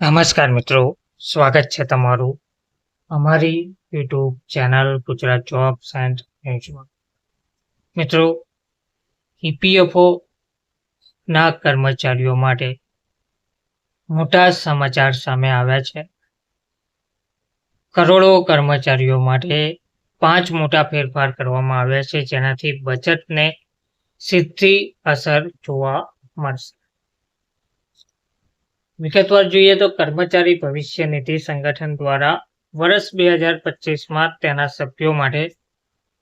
નમસ્કાર મિત્રો, સ્વાગત છે તમારું અમારી YouTube channel Gujarat jobs and ન્યૂઝમાં. મિત્રો ઈપીએફઓ ના કર્મચારીઓ માટે મોટા સમાચાર સામે આવ્યા છે. કરોડો કર્મચારીઓ માટે પાંચ મોટા ફેરફાર કરવામાં આવ્યા છે, જેનાથી બચતને સીધી અસર જોવા મળશે. વિગતવાર જોઈએ તો કર્મચારી ભવિષ્ય નિધિ સંગઠન દ્વારા વર્ષ બે હજાર પચીસમાં તેના સભ્યો માટે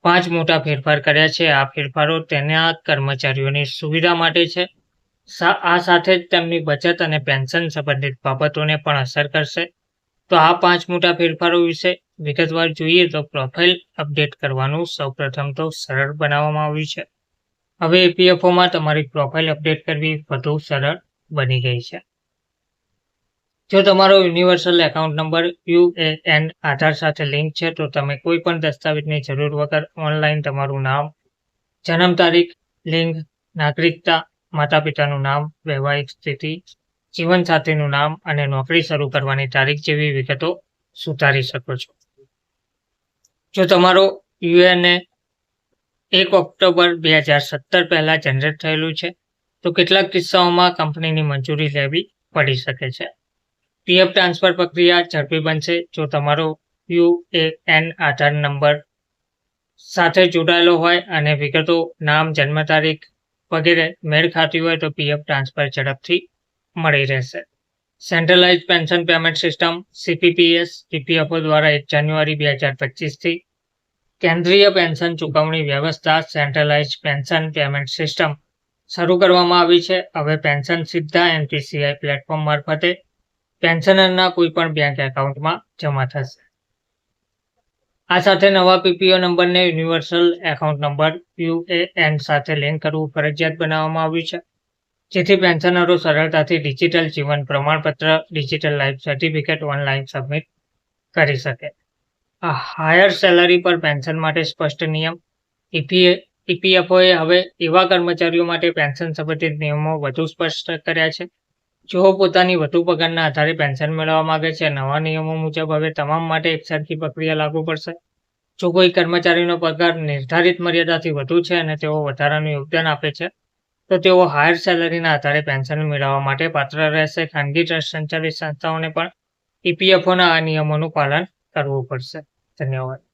પાંચ મોટા ફેરફાર કર્યા છે. આ ફેરફારો તેના કર્મચારીઓની સુવિધા માટે છે. આ સાથે જ તેમની બચત અને પેન્શન સંબંધિત બાબતોને પણ અસર કરશે. તો આ પાંચ મોટા ફેરફારો વિશે વિગતવાર જોઈએ તો પ્રોફાઇલ અપડેટ કરવાનું સૌપ્રથમ તો સરળ બનાવવામાં આવ્યું છે. હવે એપીએફઓમાં તમારી પ્રોફાઇલ અપડેટ કરવી વધુ સરળ બની ગઈ છે. જો તમારો universal account number U A N Aadhaar સાથે લિંક છે, તો તમે કોઈ પણ દસ્તાવેજની જરૂર વગર ઓનલાઈન તમારું નામ, જન્મ તારીખ, લિંગ, નાગરિકતા માતા પિતાનું નામ, વૈવાહિક સ્થિતિ જીવનસાથીનું નામ અને નોકરી શરૂ કરવાની તારીખ જેવી વિગતો સુધારી શકો છો. જો તમારો યુએનએ એક ઓક્ટોબર બે હજાર સત્તર પહેલાં જનરેટ થયેલું છે, તો કેટલાક કિસ્સાઓમાં કંપનીની મંજૂરી લેવી પડી શકે છે. પીએફ ટ્રાન્સફર પ્રક્રિયા ઝડપી બનશે. જો તમારો U A N Aadhaar number સાથે જોડાયેલો હોય અને વિગતો, નામ, જન્મ તારીખ વગેરે મેળ ખાતી હોય તો પીએફ ટ્રાન્સફર ઝડપથી મળી રહેશે. Centralise pension payment system CPPS EPFO દ્વારા એક જાન્યુઆરી બે હજાર પચીસથી કેન્દ્રીય પેન્શન ચૂકવણી વ્યવસ્થા સેન્ટ્રલાઇઝ પેન્શન પેમેન્ટ સિસ્ટમ શરૂ કરવામાં આવી છે. હવે પેન્શન સીધા એનપીસીઆઈ પ્લેટફોર્મ મારફતે પેન્શનરના કોઈ પણ બેંક એકાઉન્ટમાં જમા થશે. આ સાથે નવા પીપીઓ નંબરને યુનિવર્સલ એકાઉન્ટ નંબર યુએએન સાથે લિંક કરવું ફરજિયાત બનાવવામાં આવ્યું છે. જેથી પેન્શનરો સરળતાથી ડિજિટલ જીવન પ્રમાણપત્ર digital life certificate online submit કરી શકે. આ હાયર સેલરી પર પેન્શન માટે સ્પષ્ટ નિયમ. ઈપીએ ઈપીએફઓએ હવે એવા કર્મચારીઓ માટે પેન્શન સંબંધિત નિયમો વધુ સ્પષ્ટ કર્યા છે. જેઓ પોતાની વધુ પગારના આધારે પેન્શન મેળવવા માંગે છે, નવા નિયમો મુજબ હવે તમામ માટે એકસરખી પ્રક્રિયા લાગુ પડશે. જો કોઈ કર્મચારીનો પગાર નિર્ધારિત મર્યાદાથી વધુ છે અને તેઓ વધારાનું યોગદાન આપે છે, તો તેઓ હાયર સેલરીના આધારે પેન્શન મેળવવા માટે પાત્ર રહેશે. ખાનગી ટ્રસ્ટ સંચાલિત સંસ્થાઓને પણ ઈપીએફઓના આ નિયમોનું પાલન કરવું પડશે. ધન્યવાદ.